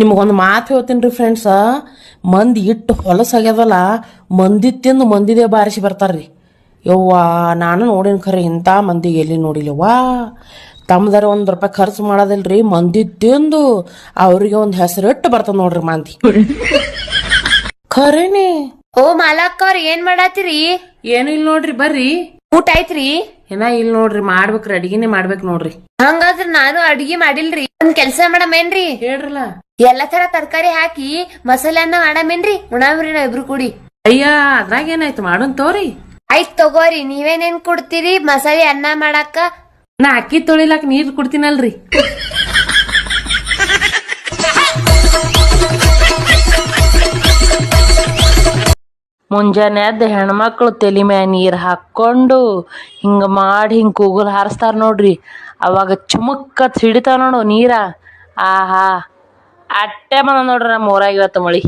ನಿಮ್ಗೊಂದು ಮಾತು ಹೇಳ್ತೀನಿ ರೀ ಫ್ರೆಂಡ್ಸ ಮಂದಿ ಇಟ್ಟು ಹೊಲಸಾಗ್ಯದಲ್ಲ ಮಂದಿ ತಿಂದು ಮಂದಿದೇ ಬಾರಿಸಿ ಬರ್ತಾರ್ರಿ. ಯವ್ವ ನಾನು ನೋಡಿನ ಖರೆ ಇಂಥ ಮಂದಿ ಎಲ್ಲಿ ನೋಡಿಲ್ಲವ್ವಾ ತಮ್ಮದಾರ ಒಂದು ರೂಪಾಯಿ ಖರ್ಚು ಮಾಡೋದಿಲ್ರಿ ಮಂದಿ ತಿಂದು ಅವ್ರಿಗೆ ಒಂದು ಹೆಸರಿಟ್ಟು ಬರ್ತದೆ ನೋಡ್ರಿ ಮಂದಿ. ಖರೇನಿ. ಓ ಮಾಲಕ್ಕ ಅವ್ರ ಏನ್ ಮಾಡಾತಿರಿ ಏನು ಇಲ್ಲ ನೋಡ್ರಿ ಬರ್ರಿ. ಊಟ ಆಯ್ತ್ರಿ? ಏನ ಇಲ್ಲ ನೋಡ್ರಿ ಮಾಡ್ಬೇಕ್ರಿ ಅಡಿಗೆನೆ ಮಾಡ್ಬೇಕು ನೋಡ್ರಿ. ಹಂಗಾದ್ರೆ ನಾನು ಅಡಿಗೆ ಮಾಡಿಲ್ರಿ. ಒಂದ್ ಕೆಲ್ಸ ಮಾಡಮೇನ್ರಿ ಹೇಳ್ರಲ್ಲ. ಎಲ್ಲಾ ತರ ತರಕಾರಿ ಹಾಕಿ ಮಸಾಲೆ ಅನ್ನ ಮಾಡಮೇನ್ರಿ ಉಣಾಮ್ರಿ ನಾವ್ ಇಬ್ರು ಕೂಡಿ. ಅಯ್ಯ ಅದ್ರಾಗ ಏನಾಯ್ತು? ಮಾಡೋನ್ ತೋರಿ. ಆಯ್ತ್ ತಗೋರಿ ನೀವೇನೇನ್ ಕೊಡ್ತೀರಿ? ಮಸಾಲೆ ಅನ್ನ ಮಾಡಾಕ? ನಾ ಅಕ್ಕಿ ತೊಳಿಲಾಕ ನೀರ್ ಕೊಡ್ತೀನಲ್ರಿ. ಮುಂಜಾನೆ ಎದ್ದು ಹೆಣ್ಮಕ್ಳು ತಲೆ ಮ್ಯಾ ನೀರು ಹಾಕ್ಕೊಂಡು ಹಿಂಗ ಮಾಡಿ ಹಿಂಗ ಕೂಗಲ್ ಹಾರಿಸ್ತಾರ ನೋಡ್ರಿ. ಅವಾಗ ಚುಮುಕ್ಕ ಸಿಡಿತಾವ ನೋಡು ನೀರ. ಆಹಾ. ಅಟ್ಟೆ ಬಂದ ನೋಡ್ರಿ ನಮ್ಮ ಊರಾಗ ಇವತ್ತು ಮಳಿ.